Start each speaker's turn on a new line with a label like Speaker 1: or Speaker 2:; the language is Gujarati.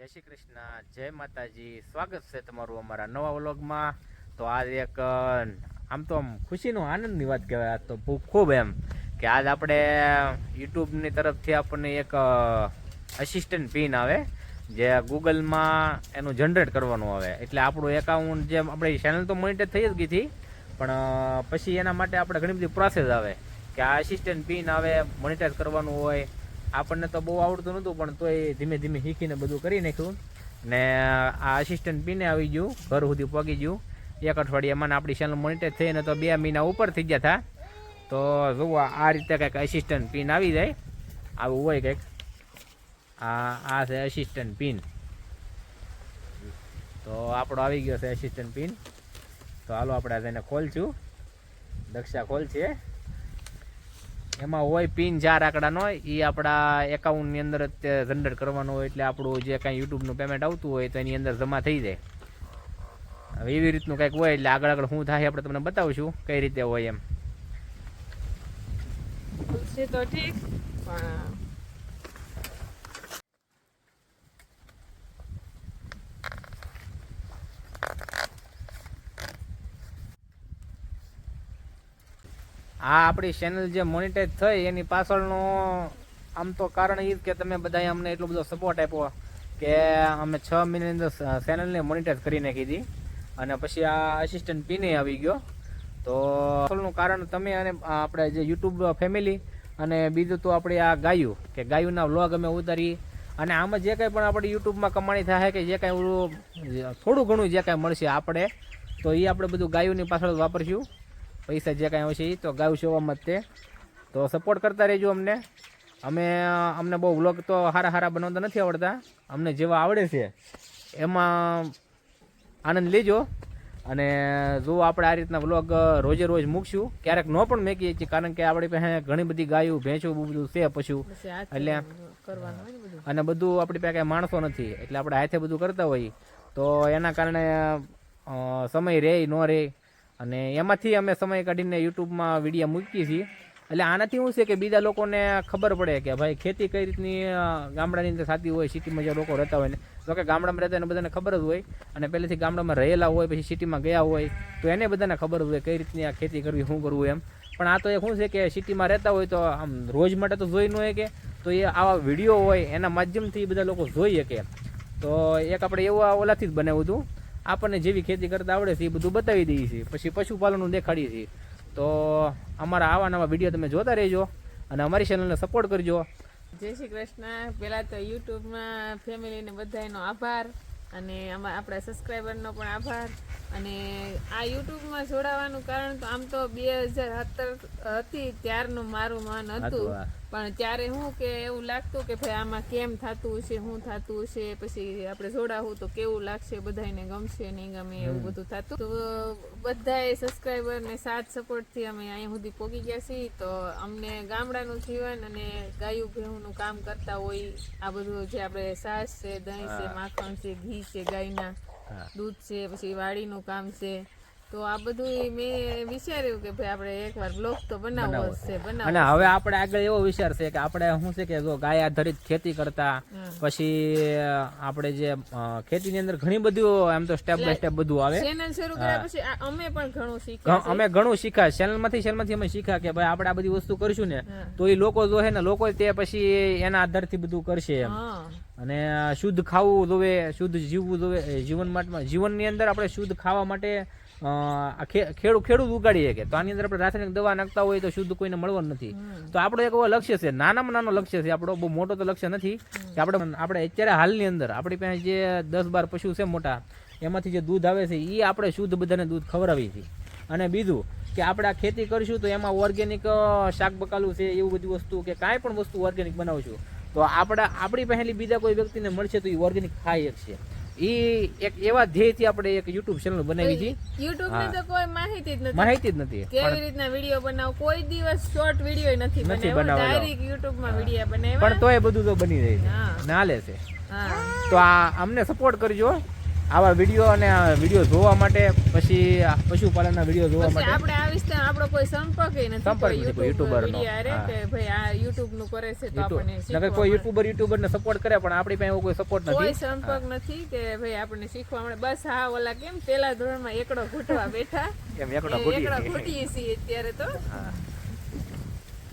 Speaker 1: જય શ્રી કૃષ્ણ, જય માતાજી. સ્વાગત છે તમારું અમારા નવા વ્લોગમાં. તો આજ એક આમ તો આમ ખુશીનો આનંદની વાત કહેવાય. આજ તો ખૂબ એમ કે આજ આપણે યુટ્યુબની તરફથી આપણને એક અસિસ્ટન્ટ પિન આવે જે ગૂગલમાં એનું જનરેટ કરવાનું આવે. એટલે આપણું એકાઉન્ટ જે આપણે ચેનલ તો મોનિટર થઈ જ ગઈ હતી, પણ પછી એના માટે આપણે ઘણી બધી પ્રોસેસ આવે. કે આ અસિસ્ટન્ટ પિન આવે મોનિટાઈઝ કરવાનું હોય આપણને તો બહુ આવડતું નહોતું, પણ તોય ધીમે ધીમે શીખીને બધું કરી નાખ્યું. ને આ અસિસ્ટન્ટ પીને આવી ગયું, ઘર સુધી પહોંચી ગયું. એક અઠવાડિયામાં આપણી ચેનલ મોનિટાઈઝ થઈને તો બે મહિના ઉપર થઈ ગયા હતા તો જુઓ આ રીતે કંઈક અસિસ્ટન્ટ પિન આવી જાય. આવું હોય કંઈક. આ આ છે અસિસ્ટન્ટ પિન તો આપણો આવી ગયો છે અસિસ્ટન્ટ પિન તો હાલો આપણે તેને ખોલશું. દક્ષા ખોલ છે એમાં હોય, પિન ચાર આંકડાનો એ આપણા એકાઉન્ટની અંદર જનરેટ કરવાનો હોય એટલે આપણું જે કાંઈ યુટ્યુબનું પેમેન્ટ આવતું હોય તો એની અંદર જમા થઈ જાય. હવે એવી રીતનું કંઈક હોય એટલે આગળ આગળ શું થાય આપણે તમને બતાવશું કઈ રીતે હોય એમ.
Speaker 2: તો ઠીક, પણ
Speaker 1: આ આપણી ચેનલ જે મોનિટાઈઝ થઈ, એની પાછળનું આમ તો કારણ એ જ કે તમે બધાએ અમને એટલો બધો સપોર્ટ આપ્યો કે અમે છ મહિનાની અંદર ચેનલને મોનિટાઈઝ કરી નાખી હતી અને પછી આ અસિસ્ટન્ટ પીને આવી ગયો. તો પાછળનું કારણ તમે અને આપણે જે યુટ્યુબ ફેમિલી અને બીજું તો આપણે આ ગાયું, કે ગાયુંના વ્લોગ અમે ઉતારી. અને આમાં જે કંઈ પણ આપણે યુટ્યુબમાં કમાણી થાય, કે જે કાંઈ થોડું ઘણું જે કાંઈ મળશે આપણે, તો એ આપણે બધું ગાયુંની પાછળ વાપરશું. પૈસા જે કાંઈ આવશે એ તો ગાયું શોવામાં જ તે. સપોર્ટ કરતા રહેજો અમને. અમે અમને બહુ વ્લોગ તો સારા સારા બનાવતા નથી આવડતા. અમને જેવા આવડે છે એમાં આનંદ લેજો. અને જો આપણે આ રીતના વ્લોગ રોજે રોજ મૂકશું ક્યારેક ન પણ મેકીએ છીએ કારણ કે આપણી પાસે ઘણી બધી ગાયું ભેંસું બહુ બધું છે પશુ. એટલે- અને બધું આપણી પાસે કાંઈ માણસો નથી એટલે આપણે હાથે બધું કરતા હોઈએ. તો એના કારણે સમય રહે ન રહે અને એમાંથી અમે સમય કાઢીને યુટ્યુબમાં વીડિયો મૂકીએ છીએ. એટલે આનાથી શું છે કે બીજા લોકોને ખબર પડે કે ભાઈ ખેતી કઈ રીતની ગામડાની અંદર થતી હોય, સિટીમાં જે લોકો રહેતા હોય ને. તો કે ગામડામાં રહેતા એને બધાને ખબર જ હોય. અને પહેલેથી ગામડામાં રહેલા હોય, પછી સિટીમાં ગયા હોય, તો એને બધાને ખબર હોય કઈ રીતની આ ખેતી કરવી, શું કરવું એમ. પણ આ તો એ શું છે કે સિટીમાં રહેતા હોય તો આમ રોજ માટે તો જોઈ ન હોય કે તો એ આવા વીડિયો હોય એના માધ્યમથી બધા લોકો જોઈ શકે. તો એક આપણે એવું ઓલાથી જ બનાવ્યું હતું. આપણને જેવી ખેતી કરતા આવડે છે એ બધું બતાવી દઈએ છીએ. પછી પશુપાલનનું દેખાડીએ છીએ. તો અમારા આવા નવા વીડિયો તમે જોતા રહેજો અને અમારી ચેનલને સપોર્ટ કરજો.
Speaker 2: જય શ્રી કૃષ્ણ. પહેલાં તો યુટ્યુબમાં ફેમિલીને બધાનો આભાર અને આમાં આપણા સબસ્ક્રાઈબરનો પણ આભાર. અને આ યુટ્યુબમાં જોડાવાનું કારણ તો આમ તો બે હજાર સત્તર હતી ત્યારનું મારું મન હતું. પણ ત્યારે હું કે એવું લાગતું કે ભાઈ આમાં કેમ થતું હશે શું થતું હશે પછી આપણે જોડાવું તો કેવું લાગશે બધાને ગમશે નહીં ગમે એવું બધું થતું. તો બધાએ સબસ્ક્રાઈબર ને સાથ સપોર્ટથી અમે અહીંયા સુધી પહોંચી ગયા છીએ. તો અમને ગામડાનું જીવન અને ગાયું ભેહુંનું કામ કરતા હોય આ બધું જે આપણે સાસ છે દહીં છે માખણ છે ઘી છે ગાયના દૂધ છે પછી વાડીનું કામ છે. તો આ બધું મેં વિચાર્યું કે ભાઈ આપણે એકવાર બ્લોગ તો બનાવવો છે બનાવવો
Speaker 1: અને હવે આપણે આગળ એવો વિચાર છે કે આપણે શું છે કે જો ગાય આધારિત ખેતી કરતા પછી આપણે જે ખેતીની અંદર ઘણી બધું એમ તો સ્ટેપ બાય સ્ટેપ બધું આવે.
Speaker 2: ચેનલ શરૂ કર્યા પછી અમે પણ ઘણું શીખ્યા.
Speaker 1: અમે ઘણું શીખ્યા. ચેનલમાંથી ચેનલમાંથી અમે શીખ્યા કે ભાઈ આપણે આ બધી વસ્તુ કરશું ને તો એ લોકો જો હે ને લોકો તે પછી એના આધારથી બધું કરશે એમ. અને શુદ્ધ ખાવું જોવે શુદ્ધ જીવવું જોવે જીવન માટે જીવનની અંદર આપણે શુદ્ધ ખાવા માટે ખેડૂત ખેડૂત ઉગાડી શકે. તો આની અંદર આપણે રાસાયણિક દવા નાખતા હોય તો શુદ્ધ કોઈને મળવાનું નથી. તો આપણો એક એવો લક્ષ્ય છે. નાનામાં નાનો લક્ષ્ય છે. આપણો બહુ મોટો તો લક્ષ્ય નથી. કે આપણે આપણે અત્યારે હાલની અંદર આપણી પાસે જે દસ બાર પશુ છે મોટા એમાંથી જે દૂધ આવે છે એ આપણે શુદ્ધ બધાને દૂધ ખવડાવીએ છીએ. અને બીજું કે આપણે આ ખેતી કરીશું તો એમાં ઓર્ગેનિક શાક બકાલું છે એવું બધી વસ્તુ કે કાંઈ પણ વસ્તુ ઓર્ગેનિક બનાવશું. તો આપણા આપણી પહેલી બીજા કોઈ વ્યક્તિને મળશે તો એ ઓર્ગેનિક ખાઈ શકશે એ એક એવા ધ્યેયથી આપણે એક યુટ્યુબ ચેનલ બનાવી છે.
Speaker 2: યુટ્યુબની તો કોઈ માહિતી જ નથી.
Speaker 1: માહિતી જ નથી
Speaker 2: કેવી રીતના વીડિયો બનાવો? કોઈ દિવસ શોર્ટ વીડિયો નથી
Speaker 1: નથી
Speaker 2: બનાવ્યો. ડાયરેક્ટ યુટ્યુબમાં વીડિયો બનાવ્યા.
Speaker 1: પણ તોય બધું તો બની જાય છે. નાલે છે.
Speaker 2: હા.
Speaker 1: તો આ અમને સપોર્ટ કરજો. આવા વીડિયો અને વીડિયો જોવા માટે પછી પશુપાલનના વીડિયો જોવા માટે.
Speaker 2: આપણે આ વિસ્તાર આપણો કોઈ સંપર્ક નથી
Speaker 1: સંપર્ક નથી કોઈ યુટ્યુબર નો.
Speaker 2: કે ભાઈ આ યુટ્યુબનું કરે છે તો આપણને
Speaker 1: નકર કોઈ. યુટ્યુબર યુટ્યુબર ને સપોર્ટ કરે પણ આપણી પાસે એવો કોઈ સપોર્ટ
Speaker 2: કોઈ સંપર્ક નથી કે ભાઈ આપણને શીખવા મળે. બસ હા ઓલા કેમ પેલા ધોરણમાં એકડો ઘૂંટવા બેઠા.
Speaker 1: કેમ
Speaker 2: એકડો ઘૂંટીએ છીએ અત્યારે તો.
Speaker 1: હા.